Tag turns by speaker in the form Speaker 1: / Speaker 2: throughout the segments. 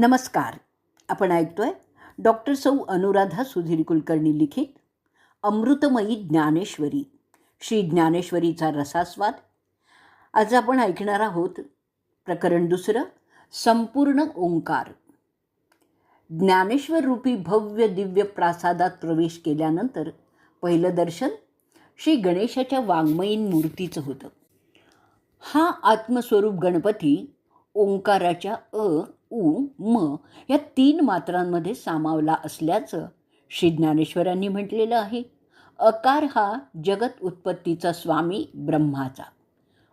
Speaker 1: नमस्कार. आपण ऐकतोय डॉक्टर सौ अनुराधा सुधीर कुलकर्णी लिखित अमृतमयी ज्ञानेश्वरी. श्री ज्ञानेश्वरीचा रसास्वाद. आज आपण ऐकणार आहोत प्रकरण दुसरं संपूर्ण ओंकार. ज्ञानेश्वर रूपी भव्य दिव्य प्रासादात प्रवेश केल्यानंतर पहिलं दर्शन श्री गणेशाच्या वाङ्मयीन मूर्तीचं होतं. हा आत्मस्वरूप गणपती ओंकाराच्या अ उ म या तीन मात्रांमध्ये सामावला असल्याचं श्री ज्ञानेश्वरांनी म्हटलेलं आहे. अकार हा जगत उत्पत्तीचा स्वामी ब्रह्माचा.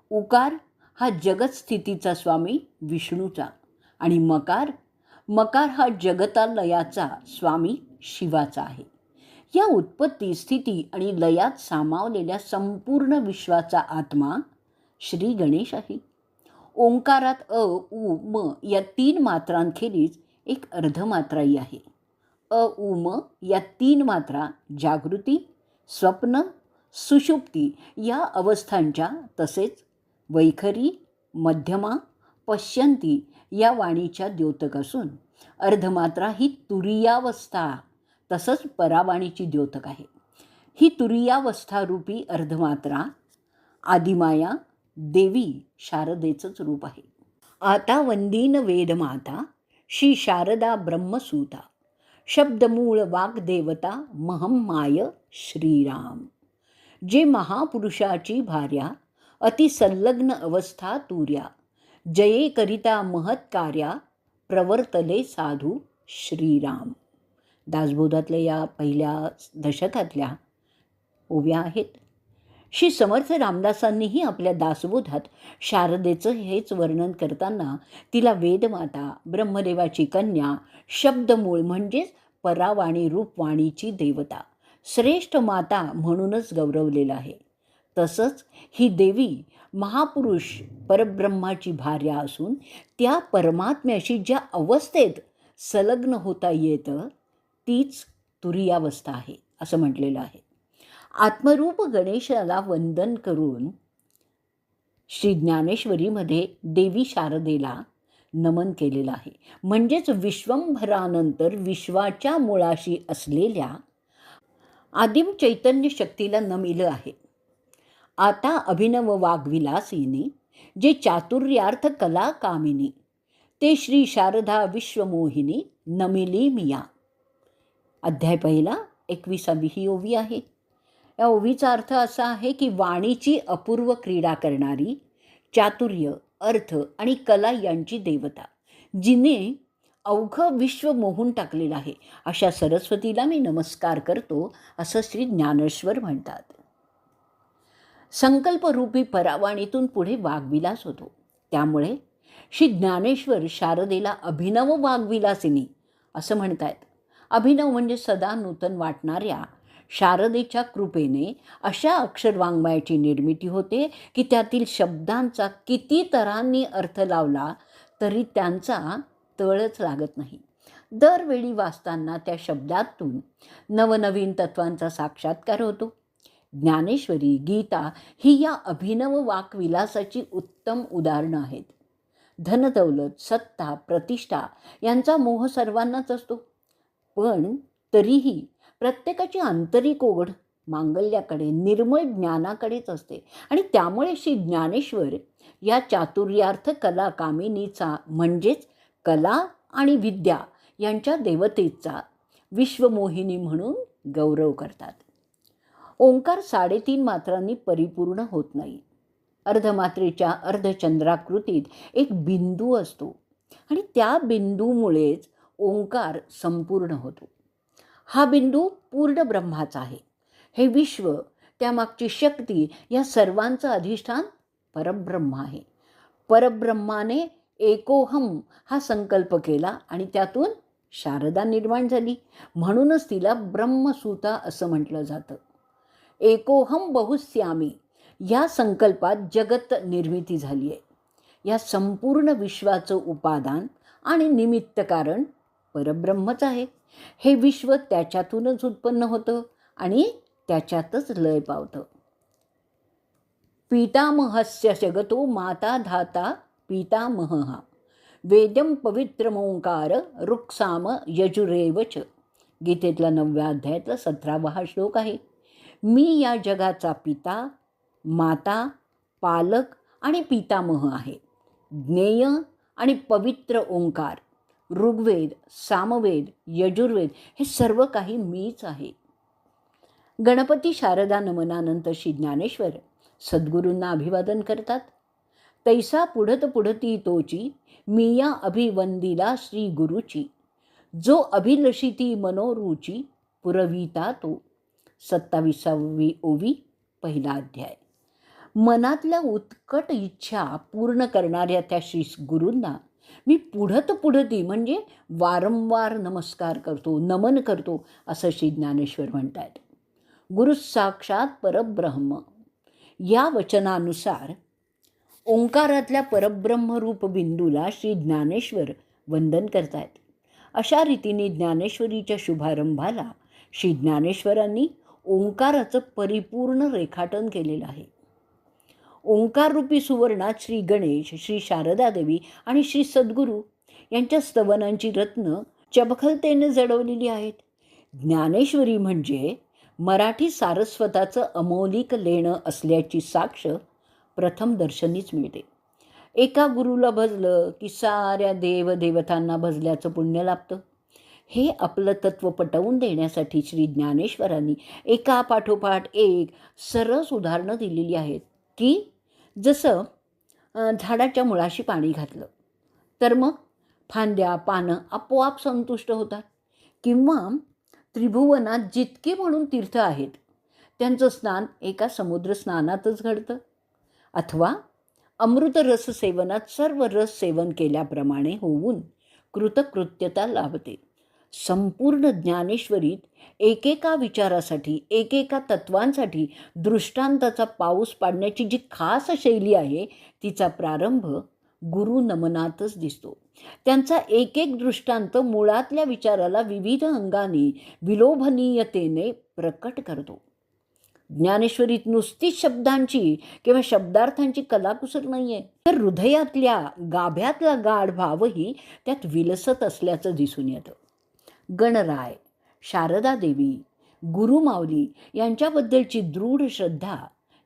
Speaker 1: उकार हा जगत स्थितीचा स्वामी विष्णूचा. आणि मकार मकार हा जगतालयाचा स्वामी शिवाचा आहे. या उत्पत्ती स्थिती आणि लयात सामावलेल्या संपूर्ण विश्वाचा आत्मा श्री गणेश आहे. ओंकारात अ उ म या तीन मात्रांखेरीज एक अर्धमात्राही आहे. अ उ म या तीन मात्रा जागृती स्वप्न सुषुप्ती या अवस्थांच्या तसेच वैखरी मध्यमा पश्यंती या वाणीच्या द्योतक असून अर्धमात्रा ही तुरीयावस्था तसंच परावाणीची द्योतक आहे. ही तुरीयावस्थारूपी अर्धमात्रा आदिमाया देवी शारदेचंच रूप आहे. आता वंदीन वेदमाता श्री शारदा ब्रह्मसूता शब्दमूळ वाग्देवता महम माय श्रीराम. जे महापुरुषाची भार्या अतिसंलग्न अवस्था तुर्या जये करिता महत्कार्या प्रवर्तले साधू श्रीराम. दासबोधातल्या या पहिल्या दशकातल्या ओव्या आहेत. श्री समर्थ रामदासांनीही आपल्या दासबोधात शारदेचं हेच वर्णन करताना तिला वेदमाता ब्रह्मदेवाची कन्या शब्दमूळ म्हणजेच परावाणी रूपवाणीची देवता श्रेष्ठ माता म्हणूनच गौरवलेलं आहे. तसंच ही देवी महापुरुष परब्रह्माची भार्या असून त्या परमात्म्याशी ज्या अवस्थेत संलग्न होता येतं तीच तुरीयावस्था आहे असं म्हटलेलं आहे. आत्मरूप गणेशाला वंदन करून श्री ज्ञानेश्वरीमध्ये देवी शारदेला नमन केलेलं आहे. म्हणजेच विश्वंभरानंतर विश्वाच्या मुळाशी असलेल्या आदिम चैतन्य शक्तीला नमिलं आहे. आता अभिनव वाग्विलासिनी जे चातुर्यार्थ कला कामिनी ते श्री शारदा विश्वमोहिनी नमिली मिया. अध्याय पहिला एकविसावी ही ओवी आहे. या ओवीचा अर्थ असा आहे की वाणीची अपूर्व क्रीडा करणारी चातुर्य अर्थ आणि कला यांची देवता जिने अवघं विश्व मोहून टाकलेलं आहे. अशा सरस्वतीला मी नमस्कार करतो असं श्री ज्ञानेश्वर म्हणतात. संकल्परूपी परावाणीतून पुढे वाघविलास होतो. त्यामुळे श्री ज्ञानेश्वर शारदेला अभिनव वाघविलासिनी असं म्हणतायत. अभिनव म्हणजे सदा नूतन वाटणाऱ्या शारदेच्या कृपेने अशा अक्षरवाङ्मयाची निर्मिती होते की त्यातील शब्दांचा किती तरांनी अर्थ लावला तरी त्यांचा तळच लागत नाही. दरवेळी वाचताना त्या शब्दातून नवनवीन तत्वांचा साक्षात्कार होतो. ज्ञानेश्वरी गीता ही या अभिनव वाकविलासाची उत्तम उदाहरणं आहेत. धनदौलत सत्ता प्रतिष्ठा यांचा मोह सर्वांनाच असतो. पण तरीही प्रत्येकाची आंतरिक ओढ मांगल्याकडे निर्मळ ज्ञानाकडेच असते. आणि त्यामुळे श्री ज्ञानेश्वर या चातुर्यार्थ कला कामिनीचा म्हणजेच कला आणि विद्या यांच्या देवतेचा विश्वमोहिनी म्हणून गौरव करतात. ओंकार साडेतीन मात्रांनी परिपूर्ण होत नाही. अर्धमात्रेच्या अर्धचंद्राकृतीत एक बिंदू असतो. आणि त्या बिंदूमुळेच ओंकार संपूर्ण होतो. हा बिंदू पूर्ण ब्रह्माचा आहे. हे विश्व त्यामागची शक्ती या सर्वांचं अधिष्ठान परब्रह्म आहे. परब्रह्माने एकोहम हा संकल्प केला आणि त्यातून शारदा निर्माण झाली. म्हणूनच तिला ब्रह्मसूता असं म्हटलं जातं. एकोहम बहुस्यामी या संकल्पात जगत निर्मिती झाली आहे. या संपूर्ण विश्वाचं उपादान आणि निमित्त कारण परब्रह्मच आहे. हे विश्व त्याच्यातूनच उत्पन्न होतं आणि त्याच्यातच लय पावतं. पितामहस्य जगतो माता धाता पितामह. वेदम पवित्रमोंकार रुक्साम यजुरेव च. गीतेतला नवव्या अध्यायातला सतरावा हा श्लोक आहे. मी या जगाचा पिता माता पालक आणि पितामह आहे. ज्ञेय आणि पवित्र ओंकार ऋग्वेद सामवेद यजुर्वेद हे सर्व काही मीच आहे. गणपती शारदा नमनानंतर श्री ज्ञानेश्वर सद्गुरूंना अभिवादन करतात. तैसा पुढत पुढती तोची मिया अभिवंदिला श्री गुरुची. जो अभिलषिती मनोरुची पुरविता तो. सत्ताविसावी ओवी पहिला अध्याय. मनातल्या उत्कट इच्छा पूर्ण करणाऱ्या त्या श्री गुरूंना मी पुढत पुढती म्हणजे वारंवार नमस्कार करतो नमन करतो असं श्री ज्ञानेश्वर म्हणत गुरु साक्षात परब्रह्म. या वचनानुसार ओंकारातल्या परब्रह्मरूप बिंदूला श्री ज्ञानेश्वर वंदन करतायत. अशा रीतीने ज्ञानेश्वरीच्या शुभारंभाला श्री ज्ञानेश्वरांनी ओंकाराचं परिपूर्ण रेखाटन केलेलं आहे. ओंकाररूपी सुवर्णात श्री गणेश श्री शारदा देवी आणि श्री सद्गुरू यांच्या स्तवनांची रत्न चबखलतेने जडवलेली आहेत. ज्ञानेश्वरी म्हणजे मराठी सारस्वताचं अमौलिक लेणं असल्याची साक्ष प्रथम दर्शनीच मिळते. एका गुरुला भजलं की साऱ्या देवदेवतांना भजल्याचं पुण्य लाभतं. हे आपलं तत्त्व पटवून देण्यासाठी श्री ज्ञानेश्वरांनी एका पाठोपाठ एक सरस उदाहरणं दिलेली आहेत. की जसं झाडाच्या मुळाशी पाणी घातलं तर मग फांद्या पानं आपोआप संतुष्ट होतात. किंवा त्रिभुवनात जितके म्हणून तीर्थ आहेत त्यांचं स्नान एका समुद्र स्नानातच घडतं. अथवा अमृतरस सेवनात सर्व रस सेवन केल्याप्रमाणे होऊन कृतकृत्यता लाभते. संपूर्ण ज्ञानेश्वरीत एकेका विचारासाठी एकेका तत्वांसाठी दृष्टांताचा पाऊस पाडण्याची जी खास शैली आहे तिचा प्रारंभ गुरु नमनातच दिसतो. त्यांचा एक एक दृष्टांत मुळातल्या विचाराला विविध अंगाने विलोभनीयतेने प्रकट करतो. ज्ञानेश्वरीत नुसतीच शब्दांची किंवा शब्दार्थांची कलाकुसर नाही आहे तर हृदयातल्या गाभ्यातला गाढ भावही त्यात विलसत असल्याचं दिसून येतं. गणराय शारदा देवी गुरुमावली यांच्याबद्दलची दृढ श्रद्धा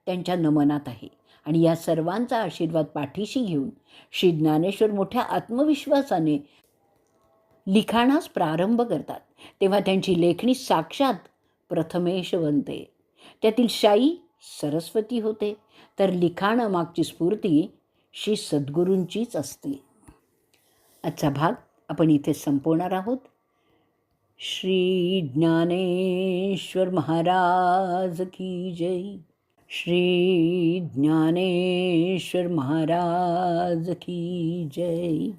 Speaker 1: त्यांच्या नमनात आहे. आणि या सर्वांचा आशीर्वाद पाठीशी घेऊन श्री ज्ञानेश्वर मोठ्या आत्मविश्वासाने लिखाणास प्रारंभ करतात. तेव्हा त्यांची लेखणी साक्षात प्रथमेश बनते त्यातील शाई सरस्वती होते. तर लिखाणामागची स्फूर्ती श्री सद्गुरूंचीच असते. आजचा भाग आपण इथे संपवणार आहोत. श्री ज्ञानेश्वर महाराज की जय। श्री ज्ञानेश्वर महाराज की जय।